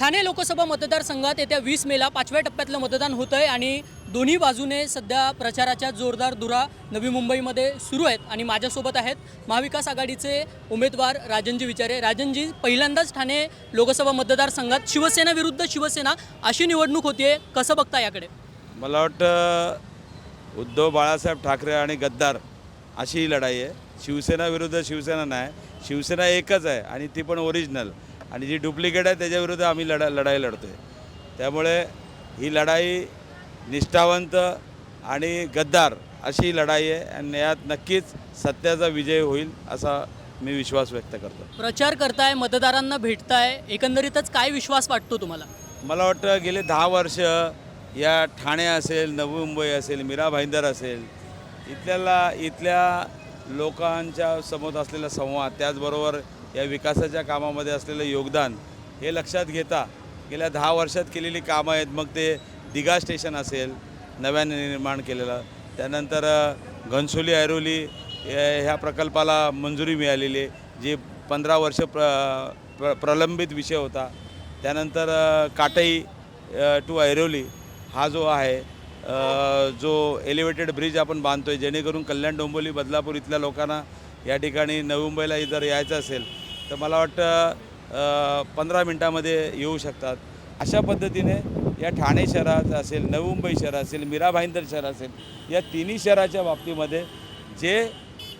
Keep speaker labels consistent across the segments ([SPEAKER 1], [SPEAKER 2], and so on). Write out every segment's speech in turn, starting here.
[SPEAKER 1] ठाणे लोकसभा मतदारसंघात येत्या वीस मेला पाचव्या टप्प्यातलं मतदान होतं आहे आणि दोन्ही बाजूने सध्या प्रचाराच्या जोरदार धुरा नवी मुंबईमध्ये सुरू आहेत आणि माझ्यासोबत आहेत महाविकास आघाडीचे उमेदवार राजनजी विचारे. राजनजी पहिल्यांदाच ठाणे लोकसभा मतदारसंघात शिवसेना विरुद्ध शिवसेना अशी निवडणूक होतीये कसं बघता याकडे?
[SPEAKER 2] मला वाटतं उद्धव बाळासाहेब ठाकरे आणि गद्दार अशी ही लढाई आहे. शिवसेना विरुद्ध शिवसेना नाही. शिवसेना एकच आहे आणि ती पण ओरिजिनल आणि जी डुप्लिकेट आहे त्याच्याविरुद्ध आम्ही लढा लढाई लढतो आहे त्यामुळे ही लढाई निष्ठावंत आणि गद्दार अशी लढाई आहे आणि यात नक्कीच सत्याचा विजय होईल असा मी विश्वास व्यक्त करतो.
[SPEAKER 1] प्रचार करताय मतदारांना भेटताय एकंदरीतच काय विश्वास वाटतो तुम्हाला?
[SPEAKER 2] मला वाटतं गेले दहा वर्ष या ठाणे असेल नवी मुंबई असेल मीरा भाईंदर असेल इथल्याला इथल्या लोकांच्या समोर असलेला संवाद त्याचबरोबर या विकासाच्या कामामध्ये असलेलं योगदान हे लक्षात घेता गेल्या दहा वर्षात केलेली कामं आहेत. मग ते दिघा स्टेशन असेल नव्याने निर्माण केलेलं. त्यानंतर घनसोली ऐरोली ह्या प्रकल्पाला मंजुरी मिळालेली जी पंधरा वर्ष प्र प्र प्रलंबित विषय होता. त्यानंतर काटई टू ऐरोली हा जो आहे जो एलिव्हेटेड ब्रिज आपण बांधतो आहे जेणेकरून कल्याण डोंबोली बदलापूर इथल्या लोकांना या ठिकाणी नवी मुंबईला जर यायचं असेल तर मला वाटतं पंधरा मिनटामध्ये येऊ शकतात. अशा पद्धतीने या ठाणे शहरात असेल नवी मुंबई शहर असेल मीरा भाईंदर शहर असेल या तिन्ही शहराच्या बाबतीमध्ये जे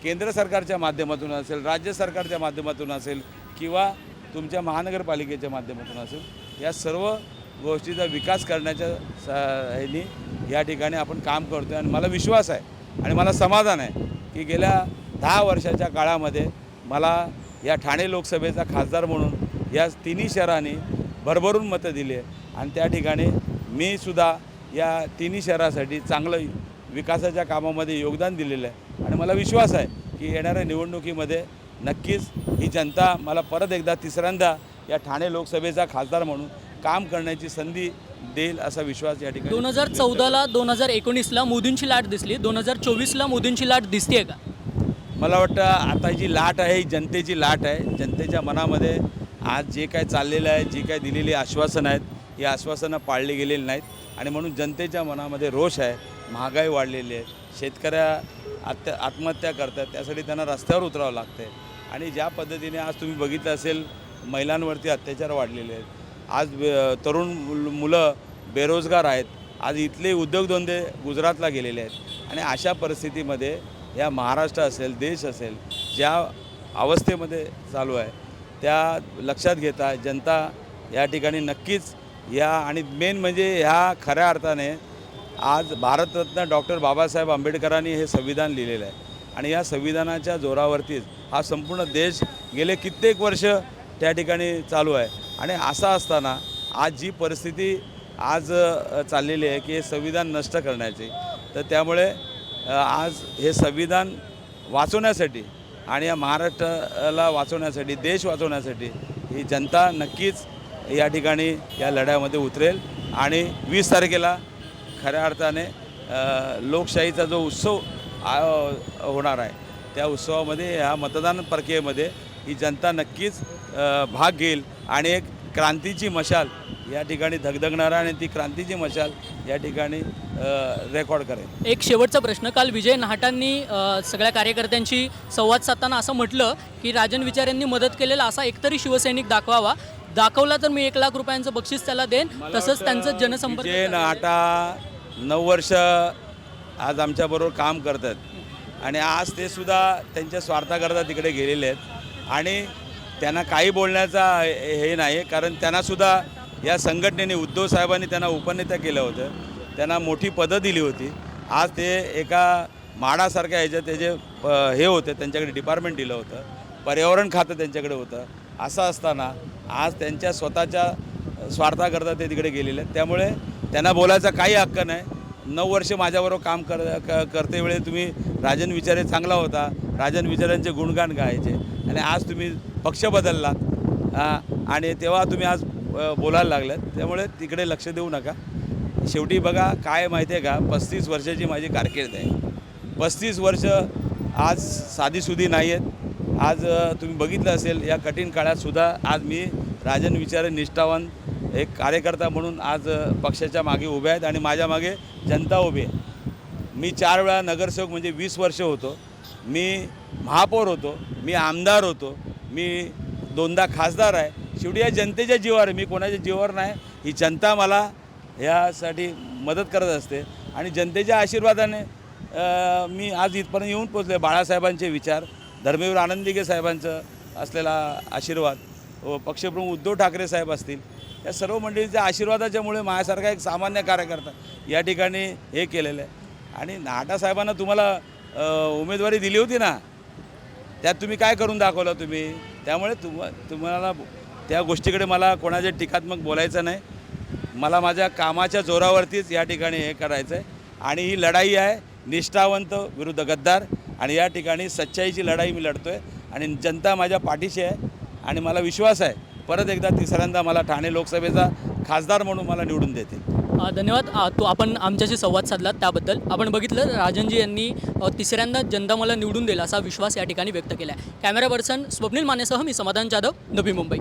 [SPEAKER 2] केंद्र सरकारच्या माध्यमातून असेल राज्य सरकारच्या माध्यमातून असेल किंवा तुमच्या महानगरपालिकेच्या माध्यमातून असेल या सर्व गोष्टीचा विकास करण्याच्या स ह्यानी या ठिकाणी आपण काम करतो आहे आणि मला विश्वास आहे आणि मला समाधान आहे की गेल्या दहा वर्षाच्या काळामध्ये मला या ठाणे लोकसभेचा खासदार म्हणून या तिन्ही शहरांनी भरभरून मतं दिली आहे. आणि त्या ठिकाणी मी सुद्धा या तिन्ही शहरासाठी चांगलं विकासाच्या कामामध्ये योगदान दिलेलं आहे. आणि मला विश्वास आहे की येणाऱ्या निवडणुकीमध्ये नक्कीच ही जनता मला परत एकदा तिसऱ्यांदा या ठाणे लोकसभेचा खासदार म्हणून काम करण्याची संधी देईल असा विश्वास या ठिकाणी
[SPEAKER 1] दोन हजार चौदाला दोन हजार एकोणीसला मोदींची लाट दिसली. दोन हजार चोवीसला मोदींची लाट दिसते का?
[SPEAKER 2] मला वाटतं आता जी लाट आहे ही जनतेची लाट आहे जनतेच्या मनामध्ये आज जे काय चाललेलं आहे जे काय दिलेली आश्वासनं आहेत ही आश्वासनं पाळली गेलेली नाहीत. आणि म्हणून जनतेच्या मनामध्ये रोष आहे महागाई वाढलेली आहे. शेतकऱ्या आत्या आत्महत्या करतात त्यासाठी त्यांना रस्त्यावर उतरावं लागते आणि ज्या पद्धतीने आज तुम्ही बघितलं असेल महिलांवरती अत्याचार वाढलेले आहेत. आज तरुण मुलं बेरोजगार आहेत. आज इथले उद्योगधंदे गुजरातला गेलेले आहेत. आणि अशा परिस्थितीमध्ये या महाराष्ट्र असेल देश असेल ज्या अवस्थेमध्ये चालू आहे त्या लक्षात घेता जनता या ठिकाणी नक्कीच या आणि मेन म्हणजे ह्या खऱ्या अर्थाने आज भारतरत्न डॉक्टर बाबासाहेब आंबेडकरांनी हे संविधान लिहिलेलं आहे. आणि या संविधानाच्या जोरावरतीच हा संपूर्ण देश गेले कित्येक वर्ष त्या ठिकाणी चालू आहे. आणि असं असताना आज जी परिस्थिती आज चाललेली आहे की हे संविधान नष्ट करण्याची तर त्यामुळे आज हे संविधान वाचवण्यासाठी आणि या महाराष्ट्राला वाचवण्यासाठी देश वाचवण्यासाठी ही जनता नक्कीच या ठिकाणी या लढ्यामध्ये उतरेल. आणि वीस तारखेला खऱ्या अर्थाने लोकशाहीचा जो उत्सव होणार आहे त्या उत्सवामध्ये ह्या मतदान प्रक्रियेमध्ये ही जनता नक्कीच भाग घेईल. आणि एक क्रांतीची मशाल या ठिकाणी धगधगणार आणि ती क्रांतीची मशाल या ठिकाणी रेकॉर्ड करेल.
[SPEAKER 1] एक शेवटचा प्रश्न काल विजय नाहटांनी सगळ्या कार्यकर्त्यांशी संवाद साधताना असं म्हटलं की राजन विचार यांनी मदत केलेला असा एकतरी शिवसैनिक दाखवावा. दाखवला तर मी एक लाख रुपयांचं बक्षीस त्याला देन तसंच त्यांचं जनसंपर्क
[SPEAKER 2] विजय नाटा नऊ वर्ष आज आमच्याबरोबर काम करतात. आणि आज ते सुद्धा त्यांच्या स्वार्थाकरता तिकडे गेलेले आहेत. आणि त्यांना काही बोलण्याचा हे नाही कारण त्यांनासुद्धा या संघटनेने उद्धव साहेबांनी त्यांना उपनेता केलं होतं. त्यांना मोठी पदं दिली होती. आज ते एका माडासारख्या ह्याच्यात त्याचे हे होते त्यांच्याकडे डिपार्टमेंट दिलं होतं. पर्यावरण खातं त्यांच्याकडे होतं. असं असताना आज त्यांच्या स्वतःच्या स्वार्थाकरता ते तिकडे गेलेले आहेत. त्यामुळे त्यांना बोलायचा काही हक्क नाही. नऊ वर्ष माझ्याबरोबर काम कर क करते वेळी तुम्ही राजन विचारे चांगला होता. राजन विचारांचे गुणगान गायचे. आणि आज तुम्ही पक्ष बदललात. आणि तेव्हा तुम्ही आज बोलायला लागल्यात. त्यामुळे तिकडे लक्ष देऊ नका. शेवटी बघा काय माहिती आहे का? पस्तीस वर्षाची माझी कारकीर्द आहे. पस्तीस वर्ष आज साधीसुधी नाही आहेत आज तुम्ही बघितलं असेल या कठीण काळातसुद्धा आज मी राजन विचारे निष्ठावान एक कार्यकर्ता म्हणून आज पक्षाच्या मागे उभे आहेत आणि माझ्या मागे जनता उभी आहे. मी चार वेळा नगरसेवक म्हणजे वीस वर्ष होतो. मी महापौर होतो. मी आमदार होतो. मी दोनदा खासदार आहे. शेवटी या जनतेच्या जीवावर मी कोणाच्या जीवावर नाही. ही जनता मला ह्यासाठी मदत करत असते. आणि जनतेच्या आशीर्वादाने मी आज इथपर्यंत येऊन पोचले बाळासाहेबांचे विचार धर्मवीर आनंदिगे साहेबांचं असलेला आशीर्वाद व पक्षप्रमुख उद्धव ठाकरे साहेब असतील या सर्व मंडळींच्या आशीर्वादाच्यामुळे माझ्यासारखा एक सामान्य कार्यकर्ता या ठिकाणी हे केलेलं आहे. आणि नाटासाहेबांना तुम्हाला उमेदवारी दिली होती ना? त्यात तुम्ही काय करून दाखवलं तुम्ही? त्यामुळे तुम तुम्हाला त्या गोष्टीकडे मला कोणाच्या टीकात्मक बोलायचं नाही. मला माझ्या कामाच्या जोरावरतीच या ठिकाणी हे करायचं आहे आणि ही लढाई आहे निष्ठावंत विरुद्ध गद्दार. आणि या ठिकाणी सच्चाईची लढाई मी लढतो आहे आणि जनता माझ्या पाठीशी आहे. आणि मला विश्वास आहे परत एकदा तिसऱ्यांदा मला ठाणे लोकसभेचा खासदार म्हणून मला निवडून देतील.
[SPEAKER 1] धन्यवाद. तू तो आपण आमच्याशी संवाद साधला त्याबद्दल. आपण बघितलं राजनजी यांनी तिसऱ्यांदा जनता मला निवडून दिला असा विश्वास या ठिकाणी व्यक्त केला आहे कॅमेरा पर्सन स्वप्नील मानेसह मी समाधान जाधव नवी मुंबई.